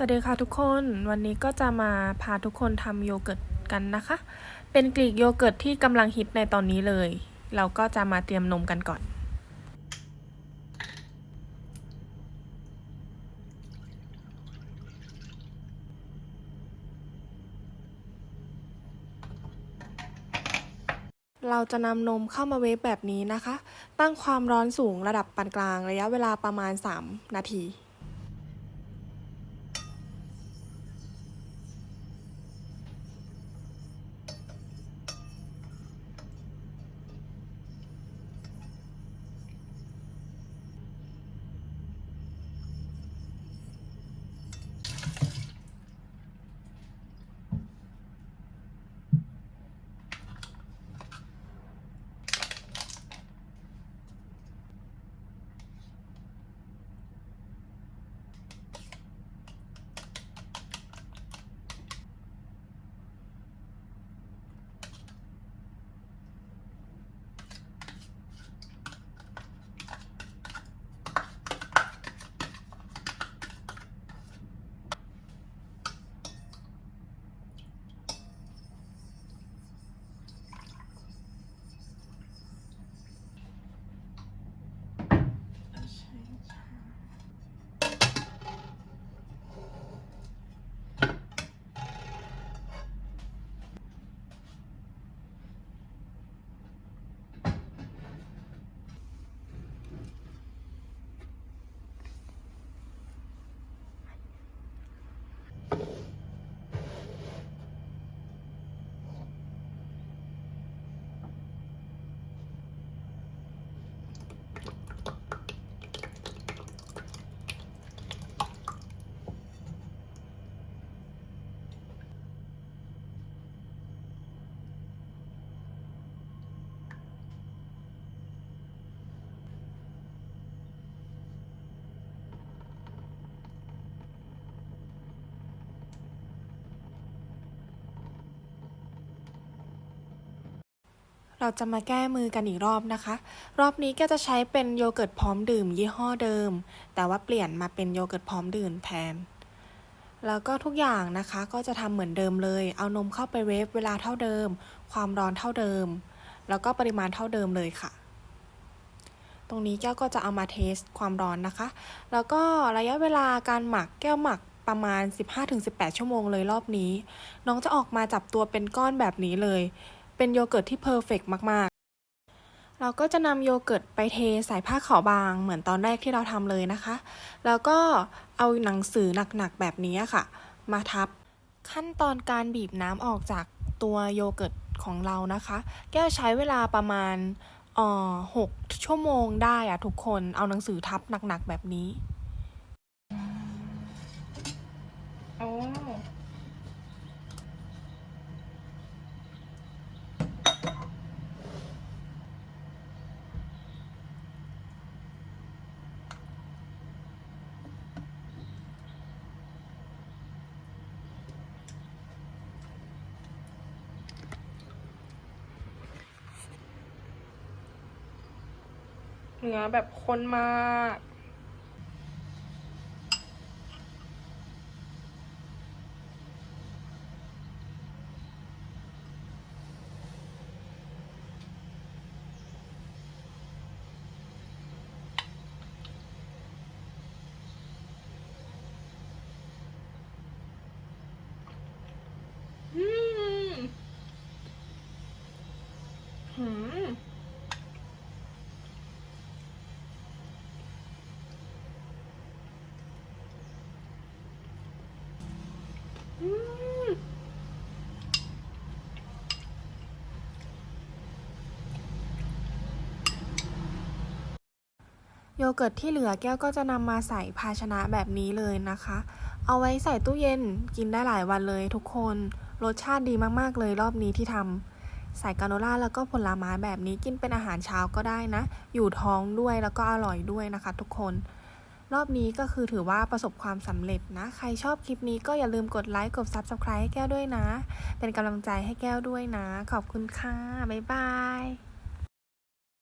สวัสดีค่ะทุกคนวันนี้ก็จะมาพาทุกคนทำโยเกิร์ตกันนะคะ เป็นกรีกโยเกิร์ตที่กำลังฮิตในตอนนี้เลย เราก็จะมาเตรียมนมกันก่อน เราจะนำนมเข้ามาเวฟแบบนี้นะคะ ตั้งความร้อนสูงระดับปานกลางระยะเวลาประมาณ 3 นาที เราจะมาแก้มือกันอีกรอบนะคะ รอบนี้ก็จะใช้เป็นโยเกิร์ตพร้อมดื่ม ยี่ห้อเดิม แต่ว่าเปลี่ยนมาเป็นโยเกิร์ตพร้อมดื่มแทน แล้วก็ทุกอย่างนะคะก็จะทำเหมือนเดิมเลย เอานมเข้าไปเวฟเวลาเท่าเดิม ความร้อนเท่าเดิม แล้วก็ปริมาณเท่าเดิมเลยค่ะ ตรงนี้แก้วก็จะเอามาเทสความร้อนนะคะ แล้วก็ระยะเวลาการหมักแก้วหมักประมาณ 15-18 ชั่วโมงเลยรอบนี้ น้องจะออกมาจับตัวเป็นก้อนแบบนี้เลย เป็นโยเกิร์ตที่เพอร์เฟกมากๆ เราก็จะนำโยเกิร์ตไปเทใส่ผ้าขาวบางเหมือนตอนแรกที่เราทำเลยนะคะ แล้วก็เอาหนังสือหนักๆแบบนี้ค่ะ มาทับ ขั้นตอนการบีบน้ำออกจากตัวโยเกิร์ตของเรานะคะ แก้วใช้เวลาประมาณอ่อหกชั่วโมงได้อะทุกคนเอาหนังสือทับหนักๆแบบนี้ โอ้ เนื้อแบบข้นมากอืมหืม อืม โยเกิร์ตที่เหลือแก้วก็จะนำมาใส่ภาชนะแบบนี้เลยนะคะ เอาไว้ใส่ตู้เย็นกินได้หลายวันเลยทุกคน รสชาติดีมากๆเลยรอบนี้ที่ทำใส่กาโนล่าแล้วก็ผลไม้แบบนี้กินเป็นอาหารเช้าก็ได้นะ อยู่ท้องด้วยแล้วก็อร่อยด้วยนะคะทุกคน รอบนี้ก็คือถือว่าประสบความสำเร็จนะ ใครชอบคลิปนี้ก็อย่าลืมกดไลค์ กด Subscribe ให้แก้วด้วยนะ เป็นกำลังใจให้แก้วด้วยนะ ขอบคุณค่ะ บ๊ายบาย